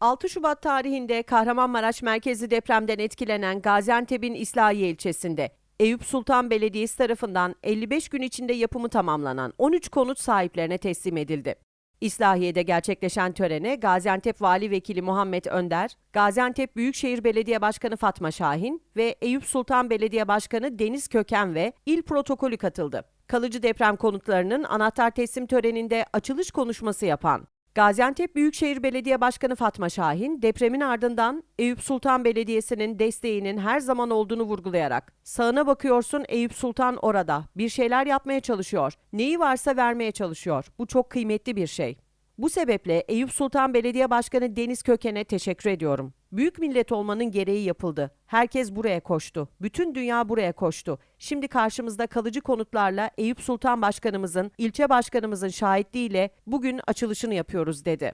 6 Şubat tarihinde Kahramanmaraş merkezi depremden etkilenen Gaziantep'in İslahiye ilçesinde Eyüp Sultan Belediyesi tarafından 55 gün içinde yapımı tamamlanan 13 konut sahiplerine teslim edildi. İslahiye'de gerçekleşen törene Gaziantep Vali Vekili Muhammed Önder, Gaziantep Büyükşehir Belediye Başkanı Fatma Şahin ve Eyüp Sultan Belediye Başkanı Deniz Köken ve il protokolü katıldı. Kalıcı deprem konutlarının anahtar teslim töreninde açılış konuşması yapan Gaziantep Büyükşehir Belediye Başkanı Fatma Şahin, depremin ardından Eyüp Sultan Belediyesi'nin desteğinin her zaman olduğunu vurgulayarak, sağına bakıyorsun Eyüp Sultan orada, bir şeyler yapmaya çalışıyor, neyi varsa vermeye çalışıyor, bu çok kıymetli bir şey. Bu sebeple Eyüp Sultan Belediye Başkanı Deniz Köken'e teşekkür ediyorum. Büyük millet olmanın gereği yapıldı. Herkes buraya koştu. Bütün dünya buraya koştu. Şimdi karşımızda kalıcı konutlarla Eyüp Sultan Başkanımızın, ilçe başkanımızın şahitliğiyle bugün açılışını yapıyoruz dedi.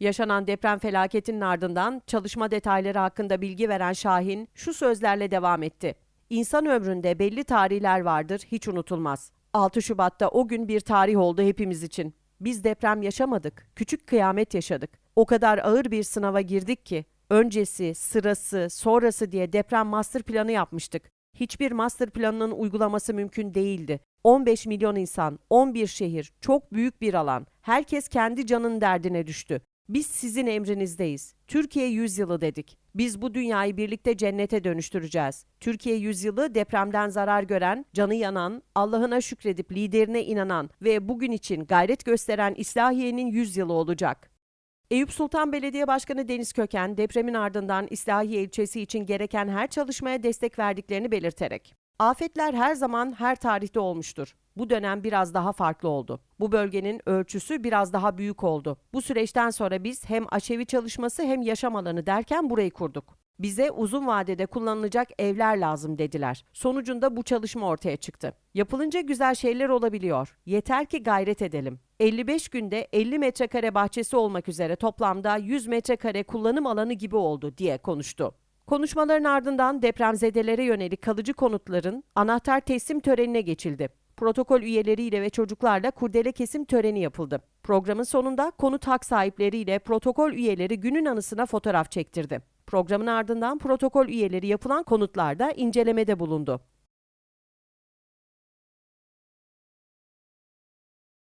Yaşanan deprem felaketinin ardından çalışma detayları hakkında bilgi veren Şahin şu sözlerle devam etti. İnsan ömründe belli tarihler vardır, hiç unutulmaz. 6 Şubat'ta o gün bir tarih oldu hepimiz için. Biz deprem yaşamadık, küçük kıyamet yaşadık. O kadar ağır bir sınava girdik ki öncesi, sırası, sonrası diye deprem master planı yapmıştık. Hiçbir master planının uygulaması mümkün değildi. 15 milyon insan, 11 şehir, çok büyük bir alan. Herkes kendi canın derdine düştü. Biz sizin emrinizdeyiz. Türkiye yüzyılı dedik. Biz bu dünyayı birlikte cennete dönüştüreceğiz. Türkiye yüzyılı depremden zarar gören, canı yanan, Allah'ına şükredip liderine inanan ve bugün için gayret gösteren İslahiye'nin yüzyılı olacak. Eyüp Sultan Belediye Başkanı Deniz Köken, depremin ardından İslahiye ilçesi için gereken her çalışmaya destek verdiklerini belirterek, Afetler her zaman her tarihte olmuştur. Bu dönem biraz daha farklı oldu. Bu bölgenin ölçüsü biraz daha büyük oldu. Bu süreçten sonra biz hem aşevi çalışması hem yaşam alanı derken burayı kurduk. Bize uzun vadede kullanılacak evler lazım dediler. Sonucunda bu çalışma ortaya çıktı. Yapılınca güzel şeyler olabiliyor. Yeter ki gayret edelim. 55 günde 50 metrekare bahçesi olmak üzere toplamda 100 metrekare kullanım alanı gibi oldu diye konuştu. Konuşmaların ardından depremzedelere yönelik kalıcı konutların anahtar teslim törenine geçildi. Protokol üyeleriyle ve çocuklarla kurdele kesim töreni yapıldı. Programın sonunda konut hak sahipleriyle protokol üyeleri günün anısına fotoğraf çektirdi. Programın ardından protokol üyeleri yapılan konutlarda incelemede bulundu.